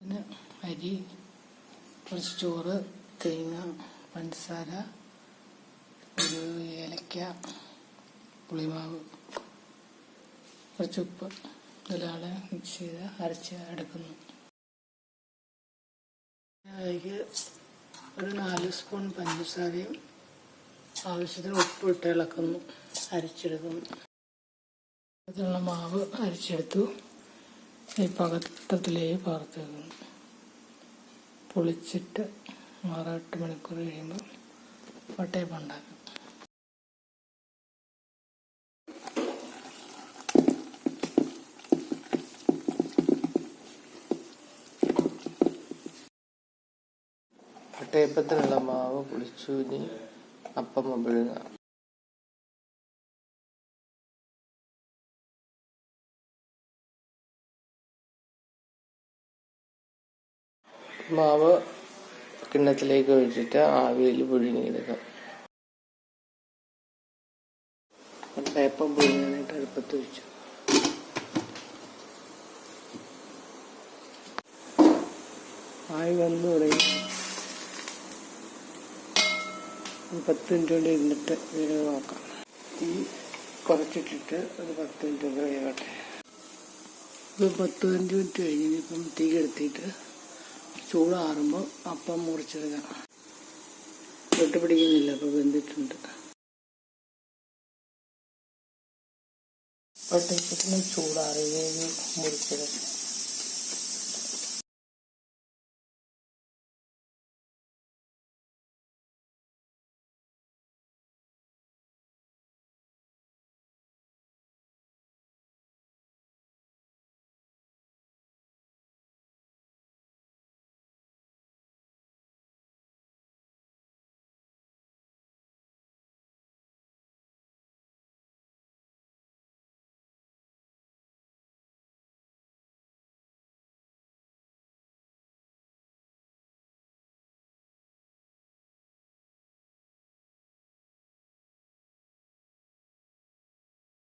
പിന്നെ അരി കുറച്ച് ചോറ് തേങ്ങ പഞ്ചസാര ഒരു ഏലക്ക പുളിമാവ് കുറച്ച് ഉപ്പ്. ഇതെല്ലാം മിക്സ് ചെയ്ത് അരച്ച് എടുക്കുന്നു ഒരു നാല് സ്പൂൺ പഞ്ചസാരയും ആവശ്യത്തിന് ഉപ്പിട്ട് ഇളക്കുന്നു. അരച്ചെടുക്കുന്നു. അതിനുള്ള മാവ് അരച്ചെടുത്തു. ഈ പകത്തത്തിലേ വെക്കുന്നു പൊളിച്ചിട്ട് ആറെട്ട് മണിക്കൂർ കഴിയുമ്പോൾ വട്ടയപ്പം ഉണ്ടാക്കും. പട്ടയപ്പത്തിനുള്ള മാവ് പുളിച്ചൂരി അപ്പം പുഴുങ്ങ മാവ് കിണ്ണത്തിലേക്ക് ഒഴിച്ചിട്ട് ആവിയിൽ പുഴുങ്ങിയെടുക്കാം പേപ്പം പുഴുങ്ങാനായിട്ട് അടുപ്പത്ത് വെച്ചു. ആയി വന്നു തുടങ്ങി. പത്ത് മിനിറ്റ് കൊണ്ട് ഇരുന്നിട്ട് വീട് നോക്കാം. തീ കുറച്ചിട്ടിട്ട് ഒരു പത്ത് മിനിറ്റ് കൊണ്ട് കഴിയട്ടെ ഇപ്പം പത്ത് പതിനഞ്ച് മിനിറ്റ് കഴിഞ്ഞ് ഇനിയിപ്പം തീ കെടുത്തിയിട്ട് ചൂടാറുമ്പോൾ അപ്പം മുറിച്ചെടുക്കാം തൊട്ട് പിടിക്കുന്നില്ല അപ്പോൾ വെന്തിട്ടുണ്ട്. പട്ടയപ്പത്തിന് ചൂടാറുകയും മുറിച്ചെടുക്കാം